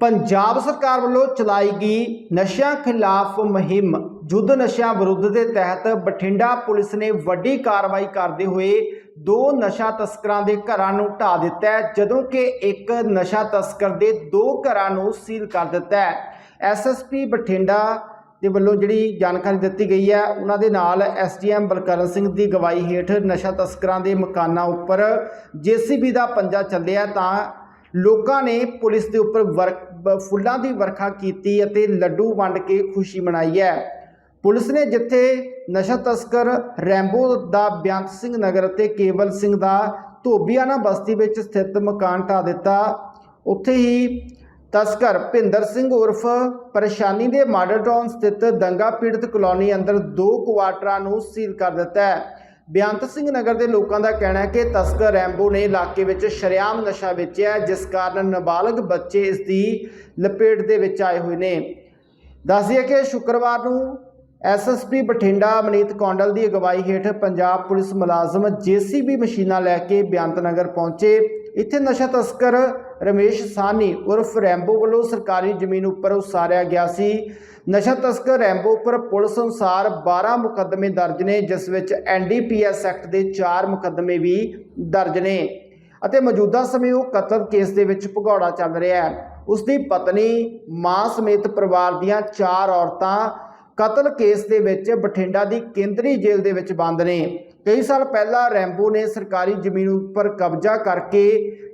ਪੰਜਾਬ ਸਰਕਾਰ ਵੱਲੋਂ ਚਲਾਈ ਗਈ ਨਸ਼ਿਆਂ ਖਿਲਾਫ ਮੁਹਿੰਮ, ਯੁੱਧ ਨਸ਼ਿਆਂ ਵਿਰੁੱਧ ਦੇ ਤਹਿਤ ਬਠਿੰਡਾ ਪੁਲਿਸ ਨੇ ਵੱਡੀ ਕਾਰਵਾਈ ਕਰਦੇ ਹੋਏ ਦੋ ਨਸ਼ਾ ਤਸਕਰਾਂ ਦੇ ਘਰਾਂ ਨੂੰ ਢਾ ਦਿੱਤਾ ਹੈ, ਜਦੋਂ ਕਿ ਇੱਕ ਨਸ਼ਾ ਤਸਕਰ ਦੇ ਦੋ ਘਰਾਂ ਨੂੰ ਸੀਲ ਕਰ ਦਿੱਤਾ ਹੈ। ਐਸਐਸਪੀ ਬਠਿੰਡਾ ਦੇ ਵੱਲੋਂ ਜਿਹੜੀ ਜਾਣਕਾਰੀ ਦਿੱਤੀ ਗਈ ਹੈ, ਉਹਨਾਂ ਦੇ ਨਾਲ ਐਸਡੀਐਮ ਬਲਕਰਨ ਸਿੰਘ ਦੀ ਗਵਾਹੀ ਹੇਠ ਨਸ਼ਾ ਤਸਕਰਾਂ ਦੇ ਮਕਾਨਾਂ ਉੱਪਰ ਜੀਸੀਬੀ ਦਾ ਪੰਜਾ ਚੱਲਿਆ ਤਾਂ ਲੋਕਾਂ ਨੇ ਪੁਲਿਸ ਦੇ ਉੱਪਰ ਵਰਕ ਫੁੱਲਾਂ ਦੀ ਵਰਖਾ ਕੀਤੀ ਅਤੇ ਲੱਡੂ ਵੰਡ ਕੇ ਖੁਸ਼ੀ ਮਨਾਈ ਹੈ। ਪੁਲਿਸ ਨੇ ਜਿੱਥੇ ਨਸ਼ਾ ਤਸਕਰ ਰੈਂਬੋ ਦਾ ਬਿਆੰਤ ਸਿੰਘ ਨਗਰ ਅਤੇ ਕੇਵਲ ਸਿੰਘ ਦਾ ਧੋਬੀਆਣਾ ਬਸਤੀ ਵਿੱਚ ਸਥਿਤ ਮਕਾਨ ਢਾ ਦਿੱਤਾ, ਉੱਥੇ ਹੀ ਤਸਕਰ ਭਿੰਦਰ ਸਿੰਘ ਉਰਫ ਪਰੇਸ਼ਾਨੀ ਦੇ ਮਾਡਲ ਟਾਊਨ ਸਥਿਤ ਦੰਗਾ ਪੀੜਤ ਕਲੋਨੀ ਅੰਦਰ ਦੋ ਕੁਆਟਰਾਂ ਨੂੰ ਸੀਲ ਕਰ ਦਿੱਤਾ ਹੈ। ਬੇਅੰਤ ਸਿੰਘ ਨਗਰ ਦੇ ਲੋਕਾਂ ਦਾ ਕਹਿਣਾ ਹੈ ਕਿ ਤਸਕਰ ਰੈਂਬੋ ਨੇ ਇਲਾਕੇ ਵਿੱਚ ਸ਼ਰੇਆਮ ਨਸ਼ਾ ਵੇਚਿਆ ਹੈ, ਜਿਸ ਕਾਰਨ ਨਾਬਾਲਗ ਬੱਚੇ ਇਸ ਦੀ ਲਪੇਟ ਦੇ ਵਿੱਚ ਆਏ ਹੋਏ ਨੇ। ਦੱਸਦੀਏ ਕਿ ਸ਼ੁੱਕਰਵਾਰ ਨੂੰ ਐਸਐਸਪੀ ਬਠਿੰਡਾ ਮਨੀਤ ਕੌਂਡਲ ਦੀ ਅਗਵਾਈ ਹੇਠ ਪੰਜਾਬ ਪੁਲਿਸ ਮੁਲਾਜ਼ਮ ਜੀਸੀਬੀ ਮਸ਼ੀਨਾਂ ਲੈ ਕੇ ਬੇਅੰਤ ਨਗਰ ਪਹੁੰਚੇ। ਇੱਥੇ ਨਸ਼ਾ ਤਸਕਰ ਰਮੇਸ਼ ਸਾਨੀ ਉਰਫ ਰੈਂਬੋ ਵੱਲੋਂ ਸਰਕਾਰੀ ਜ਼ਮੀਨ ਉੱਪਰ ਉਸਾਰਿਆ ਗਿਆ ਸੀ। ਨਸ਼ਾ ਤਸਕਰ ਰੈਂਬੋ ਉੱਪਰ ਪੁਲਿਸ ਅਨੁਸਾਰ 12 ਮੁਕੱਦਮੇ ਦਰਜ ਨੇ, ਜਿਸ ਵਿੱਚ ਐਨਡੀਪੀਐਸ ਐਕਟ ਦੇ 4 ਮੁਕੱਦਮੇ ਵੀ ਦਰਜ ਨੇ ਅਤੇ ਮੌਜੂਦਾ ਸਮੇਂ ਉਹ ਕਤਲ ਕੇਸ ਦੇ ਵਿੱਚ ਭਗੌੜਾ ਚੱਲ ਰਿਹਾ ਹੈ। ਉਸ ਦੀ ਪਤਨੀ, ਮਾਂ ਸਮੇਤ ਪਰਿਵਾਰ ਦੀਆਂ ਚਾਰ ਔਰਤਾਂ ਕਤਲ ਕੇਸ ਦੇ ਵਿੱਚ ਬਠਿੰਡਾ ਦੀ ਕੇਂਦਰੀ ਜੇਲ੍ਹ ਦੇ ਵਿੱਚ ਬੰਦ ਨੇ। ਕਈ ਸਾਲ ਪਹਿਲਾਂ ਰੈਂਬੋ ਨੇ ਸਰਕਾਰੀ ਜ਼ਮੀਨ ਉੱਪਰ ਕਬਜ਼ਾ ਕਰਕੇ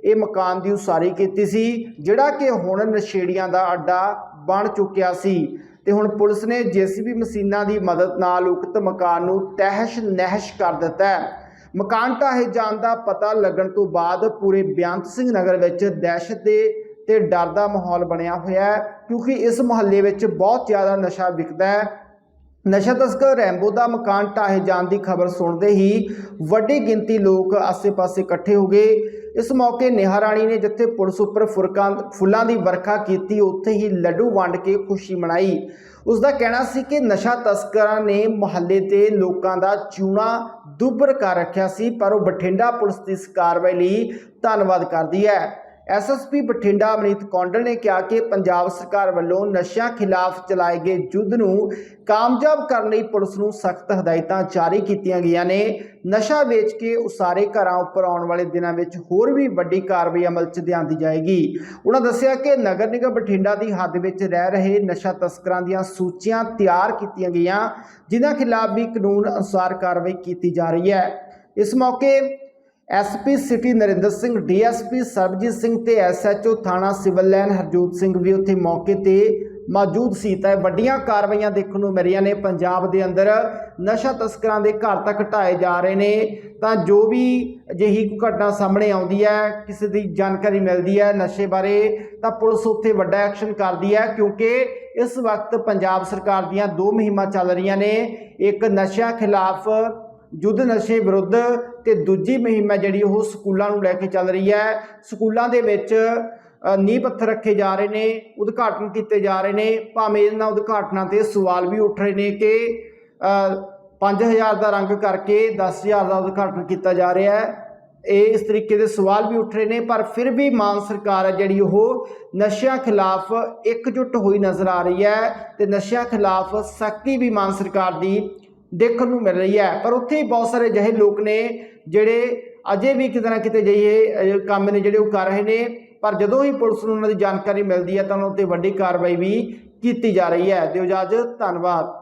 ਇਹ ਮਕਾਨ ਦੀ ਉਸਾਰੀ ਕੀਤੀ ਸੀ, ਜਿਹੜਾ ਕਿ ਹੁਣ ਨਸ਼ੇੜੀਆਂ ਦਾ ਅੱਡਾ ਬਣ ਚੁੱਕਿਆ ਸੀ। ਤੇ ਹੁਣ ਪੁਲਿਸ ਨੇ ਜੀਸੀਬੀ ਮਸ਼ੀਨਾਂ ਦੀ ਮਦਦ ਨਾਲ ਉਕਤ ਮਕਾਨ ਨੂੰ ਤਹਿਸ਼ ਨਹਿਸ਼ ਕਰ ਦਿੱਤਾ ਹੈ। ਮਕਾਨ ਢਾਹੇ ਜਾਣ ਦਾ ਪਤਾ ਲੱਗਣ ਤੋਂ ਬਾਅਦ ਪੂਰੇ ਬਿਆੰਤ ਸਿੰਘ ਨਗਰ ਵਿੱਚ ਦਹਿਸ਼ਤ ਦੇ ਤੇ ਡਰ ਦਾ ਮਾਹੌਲ ਬਣਿਆ ਹੋਇਆ ਹੈ, ਕਿਉਂਕਿ ਇਸ ਮੁਹੱਲੇ ਵਿੱਚ ਬਹੁਤ ਜ਼ਿਆਦਾ ਨਸ਼ਾ ਵਿਕਦਾ ਹੈ। ਨਸ਼ਾ ਤਸਕਰ ਰੈਂਬੋ ਦਾ ਮਕਾਨ ਢਾਹੇ ਜਾਣ ਦੀ ਖਬਰ ਸੁਣਦੇ ਹੀ ਵੱਡੀ ਗਿਣਤੀ ਲੋਕ ਆਸੇ-ਪਾਸੇ ਇਕੱਠੇ ਹੋ ਗਏ। ਇਸ ਮੌਕੇ ਨੇਹਾ ਰਾਣੀ ਨੇ ਜਿੱਥੇ ਪੁਲਿਸ ਉੱਪਰ ਫੁਰਕਾਂ, ਫੁੱਲਾਂ ਦੀ ਵਰਖਾ ਕੀਤੀ, ਉੱਥੇ ਹੀ ਲੱਡੂ ਵੰਡ ਕੇ ਖੁਸ਼ੀ ਮਨਾਈ। ਉਸ ਦਾ ਕਹਿਣਾ ਸੀ ਕਿ ਨਸ਼ਾ ਤਸਕਰਾਂ ਨੇ ਮੁਹੱਲੇ ਦੇ ਲੋਕਾਂ ਦਾ ਚੂਣਾ ਦੁੱਬਰ ਕਰ ਰੱਖਿਆ ਸੀ, ਪਰ ਉਹ ਬਠਿੰਡਾ ਪੁਲਿਸ ਦੀ ਇਸ ਕਾਰਵਾਈ ਲਈ ਧੰਨਵਾਦ ਕਰਦੀ ਹੈ। ਐਸਐਸਪੀ ਬਠਿੰਡਾ ਅਮਨੀਤ ਕੌਂਡਲ ਨੇ ਕਿਹਾ ਕਿ ਪੰਜਾਬ ਸਰਕਾਰ ਵੱਲੋਂ ਨਸ਼ਿਆਂ ਖਿਲਾਫ ਚਲਾਏ ਗਏ ਯੁੱਧ ਨੂੰ ਕਾਮਯਾਬ ਕਰਨ ਲਈ ਪੁਲਿਸ ਨੂੰ ਸਖਤ ਹਦਾਇਤਾਂ ਜਾਰੀ ਕੀਤੀਆਂ ਗਈਆਂ ਨੇ। ਨਸ਼ਾ ਵੇਚ ਕੇ ਉਸਾਰੇ ਘਰਾਂ ਉੱਪਰ ਆਉਣ ਵਾਲੇ ਦਿਨਾਂ ਵਿੱਚ ਹੋਰ ਵੀ ਵੱਡੀ ਕਾਰਵਾਈ ਅਮਲ 'ਚ ਲਿਆਂਦੀ ਜਾਏਗੀ। ਉਹਨਾਂ ਦੱਸਿਆ ਕਿ ਨਗਰ ਨਿਗਮ ਬਠਿੰਡਾ ਦੀ ਹੱਦ ਵਿੱਚ ਰਹਿ ਰਹੇ ਨਸ਼ਾ ਤਸਕਰਾਂ ਦੀਆਂ ਸੂਚੀਆਂ ਤਿਆਰ ਕੀਤੀਆਂ ਗਈਆਂ, ਜਿਨ੍ਹਾਂ ਖਿਲਾਫ ਵੀ ਕਾਨੂੰਨ ਅਨੁਸਾਰ ਕਾਰਵਾਈ ਕੀਤੀ ਜਾ ਰਹੀ ਹੈ। ਇਸ ਮੌਕੇ SP city Narinder Singh, DSP Sarabjit Singh ਤੇ ਐਸਐਚਓ ਥਾਣਾ ਸਿਵਲ ਲਾਈਨ ਹਰਜੋਤ ਸਿੰਘ ਵੀ ਉੱਥੇ ਮੌਕੇ ਤੇ ਮੌਜੂਦ ਸੀ। ਤਾਂ ਵੱਡੀਆਂ ਕਾਰਵਾਈਆਂ ਦੇਖਣ ਨੂੰ ਮਿਲੀਆਂ ਨੇ। ਪੰਜਾਬ ਦੇ ਅੰਦਰ ਨਸ਼ਾ ਤਸਕਰਾਂ ਦੇ ਘਰ ਤੱਕ ਢਾਏ ਜਾ ਰਹੇ ਨੇ। ਤਾਂ ਜੋ ਵੀ ਅਜਿਹੀ ਘਟਨਾ ਸਾਹਮਣੇ ਆਉਂਦੀ ਹੈ, ਕਿਸੇ ਦੀ ਜਾਣਕਾਰੀ ਮਿਲਦੀ ਹੈ ਨਸ਼ੇ ਬਾਰੇ, ਤਾਂ ਪੁਲਿਸ ਉੱਥੇ ਵੱਡਾ ਐਕਸ਼ਨ ਕਰਦੀ ਹੈ ਕਿਉਂਕਿ ਇਸ ਵਕਤ ਪੰਜਾਬ ਸਰਕਾਰ ਦੀਆਂ ਦੋ ਮੁਹਿੰਮਾਂ ਚੱਲ ਰਹੀਆਂ ਨੇ। ਇੱਕ ਨਸ਼ਿਆਂ ਖਿਲਾਫ ਯੁੱਧ ਨਸ਼ੇ ਵਿਰੁੱਧ ਤੇ ਦੂਜੀ ਮੁਹਿੰਮ ਹੈ ਜਿਹੜੀ ਉਹ ਸਕੂਲਾਂ ਨੂੰ ਲੈ ਕੇ ਚੱਲ ਰਹੀ ਹੈ। ਸਕੂਲਾਂ ਦੇ ਵਿੱਚ ਨੀਂਹ ਪੱਥਰ ਰੱਖੇ ਜਾ ਰਹੇ ਨੇ ਉਦਘਾਟਨ ਕੀਤੇ ਜਾ ਰਹੇ ਨੇ। ਭਾਵੇਂ ਇਹਨਾਂ ਉਦਘਾਟਨਾਂ ਤੇ ਸਵਾਲ ਵੀ ਉੱਠ ਰਹੇ ਨੇ ਕਿ ਅ, 5000 ਦਾ ਰੰਗ ਕਰਕੇ 10000 ਦਾ ਉਦਘਾਟਨ ਕੀਤਾ ਜਾ ਰਿਹਾ ਹੈ। ਇਹ ਇਸ ਤਰੀਕੇ ਦੇ ਸਵਾਲ ਵੀ ਉੱਠ ਰਹੇ ਨੇ ਪਰ ਫਿਰ ਵੀ ਮਾਨ ਸਰਕਾਰ ਹੈ ਜਿਹੜੀ ਉਹ ਨਸ਼ਿਆਂ ਖਿਲਾਫ ਇਕਜੁੱਟ ਹੋਈ ਨਜ਼ਰ ਆ ਰਹੀ ਹੈ ਤੇ ਨਸ਼ਿਆਂ ਖਿਲਾਫ ਸਖਤੀ ਵੀ ਮਾਨ ਸਰਕਾਰ ਦੀ ਦੇਖਣ ਨੂੰ ਮਿਲ ਰਹੀ ਹੈ। ਪਰ ਉੱਥੇ ਹੀ ਬਹੁਤ ਸਾਰੇ ਅਜਿਹੇ ਲੋਕ ਨੇ ਜਿਹੜੇ ਅਜੇ ਵੀ ਕਿਤੇ ਨਾ ਕਿਤੇ ਜਿਹੇ ਕੰਮ ਨੇ ਜਿਹੜੇ ਉਹ ਕਰ ਰਹੇ ਨੇ, ਪਰ ਜਦੋਂ ਹੀ ਪੁਲਿਸ ਨੂੰ ਉਹਨਾਂ ਦੀ ਜਾਣਕਾਰੀ ਮਿਲਦੀ ਹੈ, ਤਾਂ ਉਹਨਾਂ ਉੱਤੇ ਵੱਡੀ ਕਾਰਵਾਈ ਵੀ ਕੀਤੀ ਜਾ ਰਹੀ ਹੈ। ਦਿਓ ਇਜਾਜ਼ਤ ਧੰਨਵਾਦ।